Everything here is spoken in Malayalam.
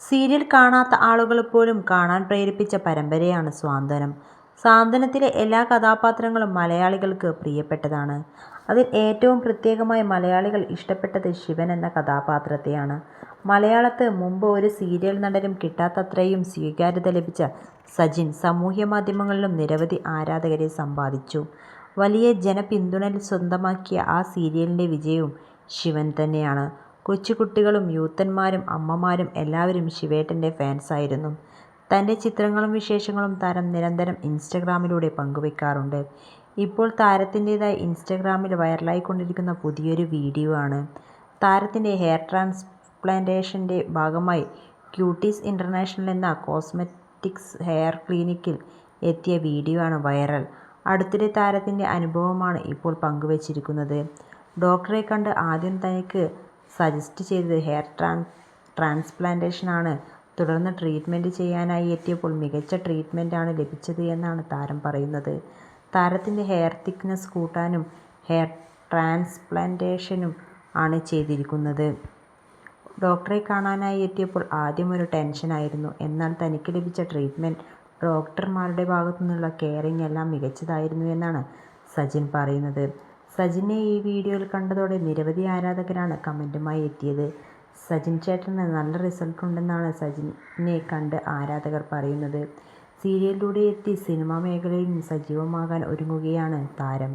സീരിയൽ കാണാത്ത ആളുകൾ പോലും കാണാൻ പ്രേരിപ്പിച്ച പരമ്പരയാണ് സ്വാന്തനം. സാന്ത്വനത്തിലെ എല്ലാ കഥാപാത്രങ്ങളും മലയാളികൾക്ക് പ്രിയപ്പെട്ടതാണ്. അതിൽ ഏറ്റവും പ്രത്യേകമായി മലയാളികൾ ഇഷ്ടപ്പെട്ടത് ശിവൻ എന്ന കഥാപാത്രത്തെയാണ്. മലയാളത്ത് മുമ്പ് ഒരു സീരിയൽ നടനും കിട്ടാത്തത്രയും സ്വീകാര്യത ലഭിച്ച സജിൻ സാമൂഹ്യമാധ്യമങ്ങളിലും നിരവധി ആരാധകരെ സമ്പാദിച്ചു. വലിയ ജനപിന്തുണ സ്വന്തമാക്കിയ ആ സീരിയലിന്റെ വിജയവും ശിവൻ തന്നെയാണ്. കൊച്ചുകുട്ടികളും യൂത്തന്മാരും അമ്മമാരും എല്ലാവരും ശിവേട്ടന്റെ ഫാൻസായിരുന്നു. തന്റെ ചിത്രങ്ങളും വിശേഷങ്ങളും താരം നിരന്തരം ഇൻസ്റ്റഗ്രാമിലൂടെ പങ്കുവെക്കാറുണ്ട്. ഇപ്പോൾ താരത്തിന്റെതായി ഇൻസ്റ്റഗ്രാമിൽ വൈറലായിക്കൊണ്ടിരിക്കുന്ന പുതിയൊരു വീഡിയോ ആണ്. താരത്തിന്റെ ഹെയർ ട്രാൻസ്പ്ലാന്റേഷന്റെ ഭാഗമായി ക്യൂട്ടീസ് ഇന്റർനാഷണൽ എന്ന കോസ്മെറ്റിക്സ് ഹെയർ ക്ലിനിക്കിൽ എത്തിയ വീഡിയോ ആണ് വൈറൽ. അടുത്തിടെ താരത്തിന്റെ അനുഭവമാണ് ഇപ്പോൾ പങ്കുവച്ചിരിക്കുന്നത് ഡോക്ടറെ കണ്ട് ആദ്യം തനിക്ക് സജസ്റ്റ് ചെയ്തത് ഹെയർ ട്രാൻസ്പ്ലാന്റേഷനാണ്. തുടർന്ന് ട്രീറ്റ്മെന്റ് ചെയ്യാനായി എത്തിയപ്പോൾ മികച്ച ട്രീറ്റ്മെന്റാണ് ലഭിച്ചത് എന്നാണ് താരം പറയുന്നത്. താരത്തിന്റെ ഹെയർ തിക്നെസ് കൂട്ടാനും ഹെയർ ട്രാൻസ്പ്ലാന്റേഷനും ആണ് ചെയ്തിരിക്കുന്നത്. ഡോക്ടറെ കാണാനായി എത്തിയപ്പോൾ ആദ്യം ഒരു ടെൻഷനായിരുന്നു. എന്നാൽ തനിക്ക് ലഭിച്ച ട്രീറ്റ്മെന്റ് ഡോക്ടർമാരുടെ ഭാഗത്തു നിന്നുള്ള കെയറിങ് എല്ലാം മികച്ചതായിരുന്നു എന്നാണ് സജിൻ പറയുന്നത്. സജിനെ ഈ വീഡിയോയിൽ കണ്ടതോടെ നിരവധി ആരാധകരാണ് കമന്റുമായി എത്തിയത്. സജിൻ ചേട്ടന് നല്ല റിസൾട്ട് ഉണ്ടെന്നാണ് സജിനെ കണ്ട് ആരാധകർ പറയുന്നത്. സീരിയലിലൂടെ എത്തി സിനിമാ മേഖലയിൽ സജീവമാകാൻ ഒരുങ്ങുകയാണ് താരം.